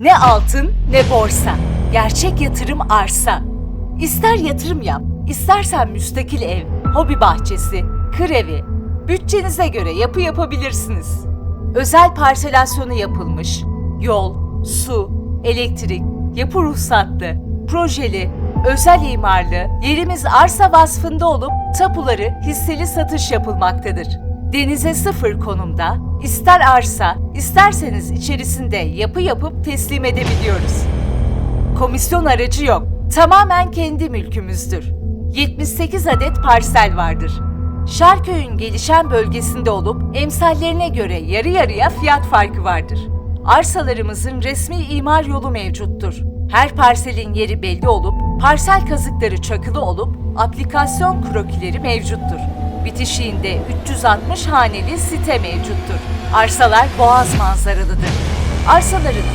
Ne altın ne borsa. Gerçek yatırım arsa. İster yatırım yap, istersen müstakil ev, hobi bahçesi, kır evi. Bütçenize göre yapı yapabilirsiniz. Özel parselasyonu yapılmış. Yol, su, elektrik, yapı ruhsatlı, projeli, özel imarlı, yerimiz arsa vasfında olup tapuları hisseli satış yapılmaktadır. Denize sıfır konumda, ister arsa, isterseniz içerisinde yapı yapıp teslim edebiliyoruz. Komisyon aracı yok. Tamamen kendi mülkümüzdür. 78 adet parsel vardır. Şarköy'ün gelişen bölgesinde olup emsallerine göre yarı yarıya fiyat farkı vardır. Arsalarımızın resmi imar yolu mevcuttur. Her parselin yeri belli olup, parsel kazıkları çakılı olup, aplikasyon krokileri mevcuttur. Bitişiğinde 360 haneli site mevcuttur. Arsalar boğaz manzaralıdır. Arsaların